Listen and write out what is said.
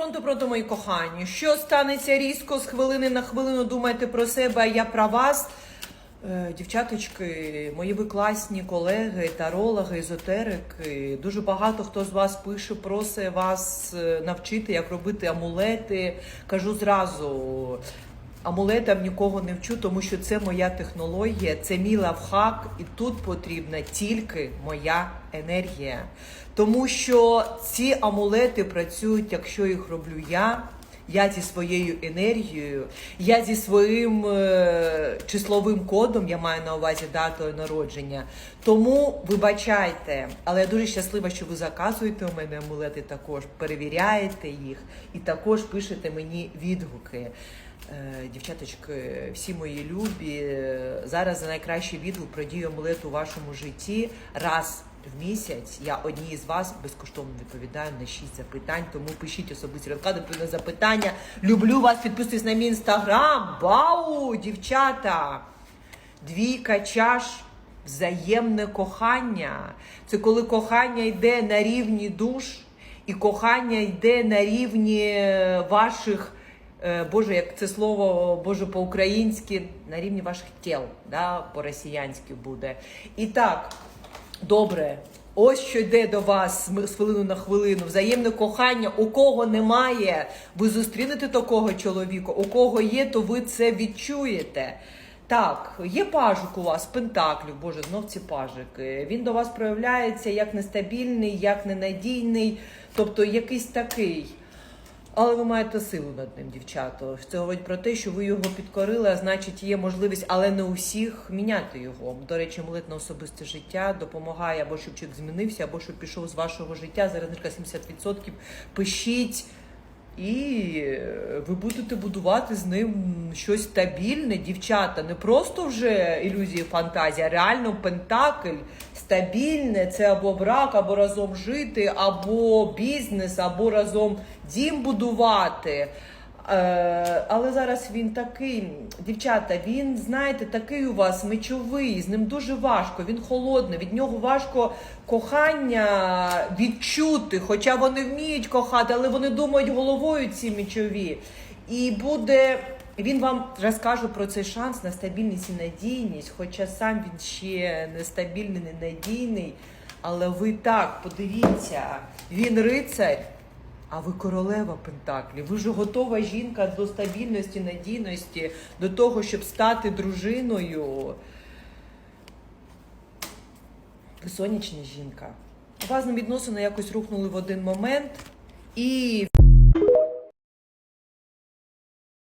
пронто, пронто, мої кохані. Що станеться різко з хвилини на хвилину? Думайте про себе, а я про вас. Е, Дівчаточки, мої ви класні колеги, тарологи, езотерики. Дуже багато хто з вас пише, просить вас е, навчити, як робити амулети. Кажу зразу. Амулетам нікого не вчу, тому що це моя технологія, це мій лавхак, і тут потрібна тільки моя енергія. Тому що ці амулети працюють, якщо їх роблю я. Я зі своєю енергією, я зі своїм е, числовим кодом, я маю на увазі датою народження. Тому вибачайте, але я дуже щаслива, що ви заказуєте у мене амулети також, перевіряєте їх і також пишете мені відгуки. Е, Дівчаточки, всі мої любі, е, зараз за найкращий відгук про дію амулету у вашому житті раз в місяць я одній з вас безкоштовно відповідаю на шість запитань. Тому пишіть особисті розклади на запитання. Люблю вас, підписуйтесь на мій інстаграм. Бау, дівчата! Двійка чаш. Взаємне кохання. Це коли кохання йде на рівні душ, і кохання йде на рівні е, ваших, Боже, як це слово Боже по-українськи, на рівні ваших тіл, да, по-росіянськи буде. І так, добре. Ось що йде до вас з з хвилину на хвилину. Взаємне кохання. У кого немає, ви зустрінете такого чоловіка. У кого є, то ви це відчуєте. Так, є пажик у вас, пентаклів, боже, знов ці пажики. Він до вас проявляється як нестабільний, як ненадійний, тобто якийсь такий. Але ви маєте силу над ним, дівчата. Це говорить про те, що ви його підкорили, а значить, є можливість, але не у всіх міняти його. До речі, молит на особисте життя допомагає або щоб чоловік змінився, або щоб пішов з вашого життя. Зараз знижка 70%. Пишіть. І е, ви будете будувати з ним щось стабільне, дівчата. Не просто вже ілюзії фантазія, а реально пентакль стабільне. Це або брак, або разом жити, або бізнес, або разом дім будувати. Е, але зараз він такий, дівчата, він, знаєте, такий у вас мечовий, з ним дуже важко, він холодний, від нього важко кохання відчути, хоча вони вміють кохати, але вони думають головою ці мечові. І буде. Він вам розкаже про цей шанс на стабільність і надійність, хоча сам він ще нестабільний, ненадійний. Але ви так подивіться, він рицарь. А ви королева Пентаклі. Ви ж готова жінка до стабільності, надійності, до того, щоб стати дружиною. Ви сонячна жінка. У вас відносини якось рухнули в один момент, і